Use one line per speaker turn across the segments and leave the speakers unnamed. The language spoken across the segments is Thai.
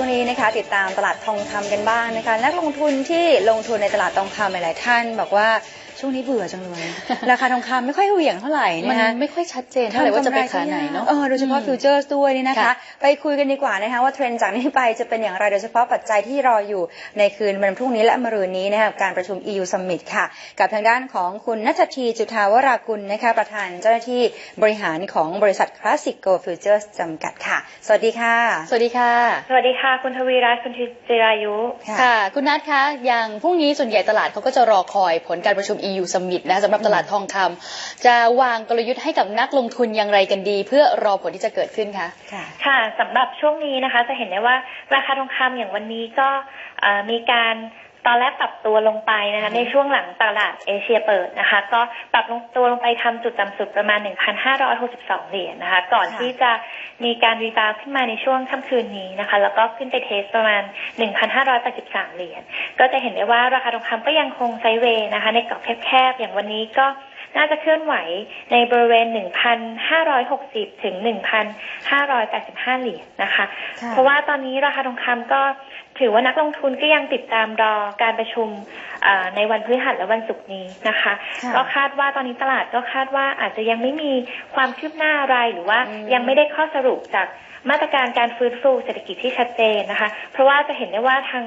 ช่วงนี้นะคะ ติดตามตลาดทองคำกันบ้างนะคะ นักลงทุนที่ลงทุนในตลาดทองคำหลายๆท่าน บอกว่า ช่วงนี้เบื่อจังเลย ราคาทองคำไม่ค่อยเหวี่ยงเท่าไหร่
มัน
นะคะ
ไม่ค่อยชัดเจนเท่าไหร่ว่าจะไปขาไหนเนาะ
เออโดยเฉพาะ
อืม
ฟิวเจอร์สด้วยนี่นะคะ
ค่ะ
ไปคุยกันดีกว่านะคะว่าเทรนด์จากนี้ไปจะเป็นอย่างไรโดยเฉพาะปัจจัยที่รออยู่ในคืนวันพรุ่งนี้และมะรืนนี้นะคะกับการประชุม EU Summit ค่ะ กับทางด้านของคุณนัททีจุธาวรากุลนะคะประธานเจ้าหน้าที่บริหารของบริษัท Classic Go Futures จำกัดค่ะ สวัสดีค่ะ
สวัสดีค่ะ
สวัสดีค่ะ คุณทวีรัตน์คุณจิรายุ
ค่ะ คุณนัทคะ อย่างพรุ่งนี้ส่วนใหญ่ตลาดเขาก็จะรอคอยผลการประชุม EU Summit นะสำหรับตลาดทองคำจะวางกลยุทธ์ให้กับนักลงทุนอย่างไรกันดี เพื่อรอผลที่จะเกิดขึ้นคะ
ค่ะ
ค่ะสำหรับช่วงนี้นะคะจะเห็นได้ว่าราคาทองคำอย่างวันนี้ก็เอ่อมีการ ตอนแรกปรับตัวลงไปนะคะในช่วงหลังตลาดเอเชียเปิดนะคะ ก็ปรับลงตัวลงไปทำจุดต่ำสุดประมาณ 1,562 เหรียญนะคะ ก่อน
ค่ะ
ที่จะมีการรีบาวด์ขึ้นมาในช่วงค่ำคืนนี้นะคะ แล้วก็ขึ้นไปเทสประมาณ 1,583 เหรียญก็จะเห็นได้ว่าราคาทองคำก็ยังคงไซด์เวย์นะคะ ในกรอบแคบๆ อย่างวันนี้ก็น่าจะเคลื่อนไหวในบริเวณ 1,560 ถึง 1,585 เหรียญนะคะ
ค่ะ
เพราะว่าตอนนี้ราคาทองคำก็ ถือว่านักลงทุนก็ยังติดตามรอการประชุมเอ่อในวันพฤหัสและวันศุกร์นี้นะคะ
ค่ะ
ก็คาดว่าตอนนี้ตลาดก็คาดว่าอาจจะยังไม่มีความคืบหน้าอะไรหรือว่า
อืม
ยังไม่ได้ข้อสรุปจากมาตรการการฟื้นฟูเศรษฐกิจที่ชัดเจนนะคะ เพราะว่าจะเห็นได้ว่าทาง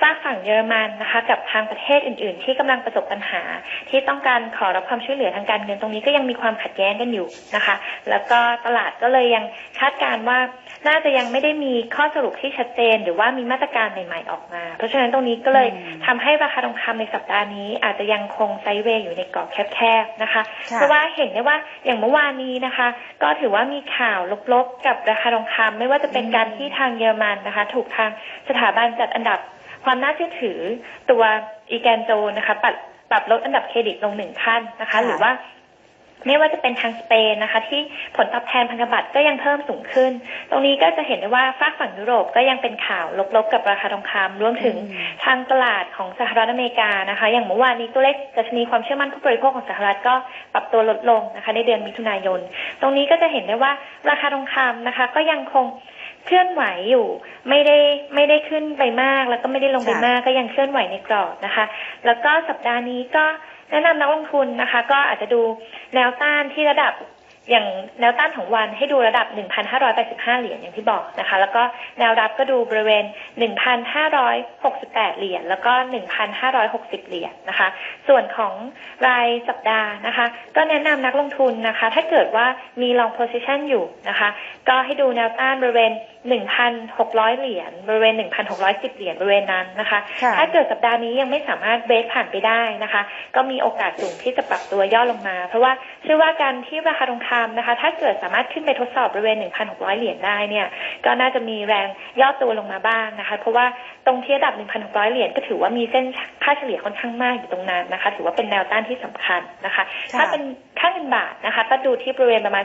ฝากฝั่งเยอรมันนะคะ กับทางประเทศอื่น ๆ ที่กำลังประสบปัญหา ที่ต้องการขอรับความช่วยเหลือทางการเงินตรงนี้ก็ยังมีความขัดแย้งกันอยู่นะคะ แล้วก็ตลาดก็เลยยังคาดการณ์ว่าน่าจะยังไม่ได้มีข้อสรุปที่ชัดเจน หรือว่ามีมาตรการใหม่ ๆออกมา เพราะฉะนั้นตรงนี้ก็เลย
อืม
ทำให้ราคาทองคำในสัปดาห์นี้ อาจจะยังคงไซด์เวย์อยู่ในกรอบแคบๆนะคะ
ค่ะ
เพราะว่าเห็นได้ว่าอย่างเมื่อวานนี้นะคะ ก็ถือว่ามีข่าวลบๆกับราคาทองคำไม่ว่าจะเป็นการที่ทางเยอรมันนะคะ ถูกทางสถาบันจัดอันดับความน่าเชื่อถือตัวอีแกนโจนะคะปรับปรับลดอันดับเครดิตลงหนึ่งขั้นนะคะ
ค่ะ
หรือว่า ไม่ว่าจะเป็นทางสเปนนะคะ ที่ผลตอบแทนพันธบัตรก็ยังเพิ่มสูงขึ้น ตรงนี้ก็จะเห็นได้ว่าฝากฝั่งยุโรปก็ยังเป็นข่าวลบๆกับราคาทองคำรวมถึง
อืม
ทางตลาดของสหรัฐอเมริกานะคะ อย่างเมื่อวานนี้ตัวเลขดัชนีความเชื่อมั่นผู้บริโภคของสหรัฐก็ปรับตัวลดลงนะคะ ในเดือนมิถุนายน ตรงนี้ก็จะเห็นได้ว่าราคาทองคำนะคะ ก็ยังคงเคลื่อนไหวอยู่ไม่ได้ไม่ได้ขึ้นไปมาก แล้วก็ไม่ได้ลงไป
ค่ะ
มากก็ยังเคลื่อนไหวในกรอบนะคะ แล้วก็สัปดาห์นี้ก็ แนะนำนักลงทุนนะคะ ก็อาจจะดูแนวต้านที่ระดับ อย่างแนวต้านของวันให้ดูระดับ 1,585 เหรียญอย่างที่บอกนะคะ แล้วก็แนวรับก็ดูบริเวณ 1,568 เหรียญแล้วก็ 1,560 เหรียญนะคะ ส่วนของรายสัปดาห์นะคะ ก็แนะนำนักลงทุนนะคะ ถ้าเกิดว่ามี long position อยู่นะคะ ก็ให้ดูแนวต้านบริเวณ 1,600 เหรียญบริเวณ 1,610 เหรียญบริเวณนั้นนะคะ
ค่ะ
ถ้าเกิดสัปดาห์นี้ยังไม่สามารถเบรกผ่านไปได้นะคะ ก็มีโอกาสสูงที่จะปรับตัวย่อลงมา เพราะว่าเชื่อว่าการที่ราคาทองคำนะคะ ถ้าเกิดสามารถขึ้นไปทดสอบบริเวณ 1,600 เหรียญได้เนี่ย ก็น่าจะมีแรงย่อตัวลงมาบ้างนะคะ เพราะว่าตรงที่ระดับ 1,600 เหรียญก็ถือว่ามีเส้นค่าเฉลี่ยค่อนข้างมากอยู่ตรงนั้นนะคะ ถือว่าเป็นแนวต้านที่สำคัญนะคะ
ค่ะ
ถ้าเป็น ค่าเงินบาทนะคะ ก็ดูที่บริเวณประมาณ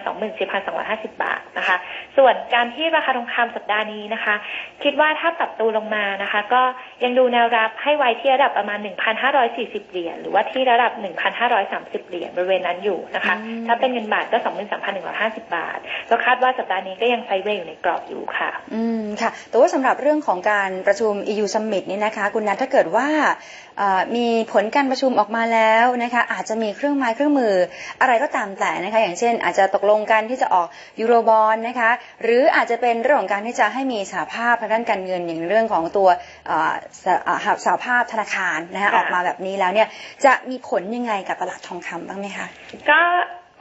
24,250 บาทนะคะ ส่วนการที่ราคาทองคำสัปดาห์นี้นะคะ คิดว่าถ้าปรับตัวลงมานะคะ ก็ยังดูแนวรับให้ไว้ที่ระดับประมาณ 1,540 เหรียญหรือว่าที่ระดับ 1,530 เหรียญบริเวณนั้นอยู่นะคะ ถ้าเป็นเงินบาทก็ 23,150 บาทแล้วคาดว่าสัปดาห์นี้ก็ยังไซเวย์อยู่ในกรอบอยู่ค่ะ
อืมค่ะ แต่ว่าสำหรับเรื่องของการประชุม EU Summit นี่นะคะ คุณนัทถ้าเกิดว่ามีผลการประชุมออกมาแล้วนะคะ อาจจะมีเครื่องไม้เครื่องมืออะไรก็ตามแต่นะคะอย่างเช่น อาจจะตกลงกันที่จะออกยูโรบอลนะคะหรืออาจจะเป็นเรื่องของการที่จะให้มีสหภาพทางด้านการเงินอย่างเรื่องของตัวเอ่อสหเอ่อสหภาพธนาคารนะคะ
ค่ะ
ออกมาแบบนี้แล้วเนี่ยจะมีผลยังไงกับตลาดทองคำบ้างไหมคะ
ก็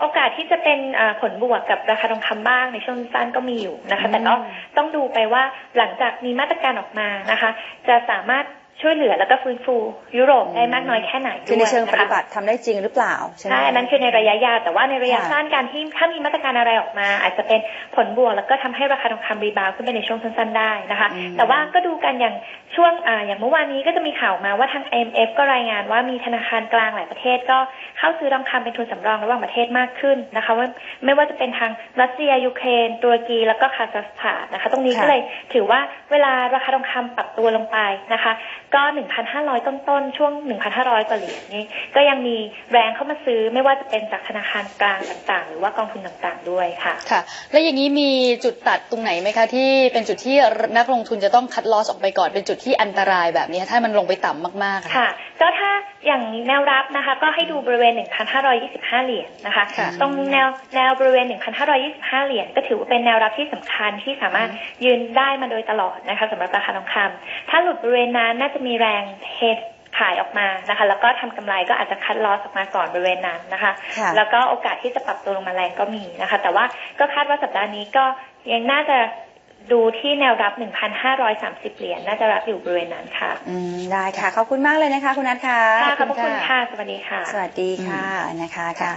โอกาสที่จะเป็นอ่าผลบวกกับราคาทองคำบ้างในช่วงสั้นก็มีอยู่นะคะ แต่ก็
อืม
ต้องดูไปว่าหลังจากมีมาตรการออกมานะคะ จะสามารถ ช่วยเหลือแล้วก็ฟื้นฟูยุโรปได้มากน้อยแค่ไหน
คือในเชิง
ด้วย
ป
นะคะ
ฏิบัติทำได้จริงหรือเปล่าใช่ไหม
ใช่อันนั้นคือในระยะยาวแต่ว่าในระยะ
ค่ะ
สั้นการที่ถ้ามีมาตรการอะไรออกมา อาจจะเป็นผลบวกแล้วก็ทำให้ราคาทองคำรีบาวด์ขึ้นไปในช่วงสั้นๆได้นะคะ
อืม
แต่ว่าก็ดูกันอย่างช่วงอ่าอย่างเมื่อวานนี้ก็จะมีข่าวมาว่าทาง IMF ก็รายงานว่ามีธนาคารกลางหลายประเทศ ก็เข้าซื้อทองคำเป็นทุนสำรองระหว่างประเทศมากขึ้นนะคะว่าไม่ว่าจะเป็นทางรัสเซียยูเครนตุรกีแล้วก็คาซัคสถานนะคะ ตรงนี้
ค่ะ
ก็เลยถือว่าเวลาราคาทองคำปรับตัวลงไปนะคะก็ 1,500 ต้นๆ ช่วง 1,500 กว่าเหรียญนี่ก็ยังมีแรงเข้ามาซื้อไม่ว่าจะเป็นจากธนาคารกลางต่างๆ หรือว่ากองทุนต่างๆ ด้วยค่ะ
ค่ะ แล้วอย่างนี้มีจุดตัดตรงไหนไหมคะ ที่เป็นจุดที่นักลงทุนจะต้องคัดลอสออกไปก่อนเป็นจุดที่อันตรายแบบนี้ถ้ามันลงไปต่ำมากๆอะ
ค่ะ ก็ถ้าอย่างแนวรับนะคะ ก็ให้ดูบริเวณ 1,525 เหรียญนะคะ
ค่ะ
ตรงแนวแนวบริเวณ 1,525 เหรียญก็ถือว่าเป็นแนวรับที่สำคัญที่สามารถยืนได้มาโดยตลอดนะคะสำหรับราคาทองคำถ้าหลุดบริเวณนั้นน่าจะมีแรงเทขายออกมานะคะ แล้วก็ทำกำไรก็อาจจะคัดลอสออกมาก่อนบริเวณนั้นนะคะ
ค่ะ
แล้วก็โอกาสที่จะปรับตัวลงมาแรงก็มีนะคะ แต่ว่าก็คาดว่าสัปดาห์นี้ก็ยังน่าจะดูที่แนวรับ 1,530 เหรียญน่าจะรับอยู่บริเวณนั้นค่ะ
อืม ได้ค่ะ ขอบคุณมากเลยนะคะ คุณนัทค่ะ
ค่ะขอบพระคุณค่ะ สวัสดีค่ะ
สวัสดีค่ะนะคะค่ะ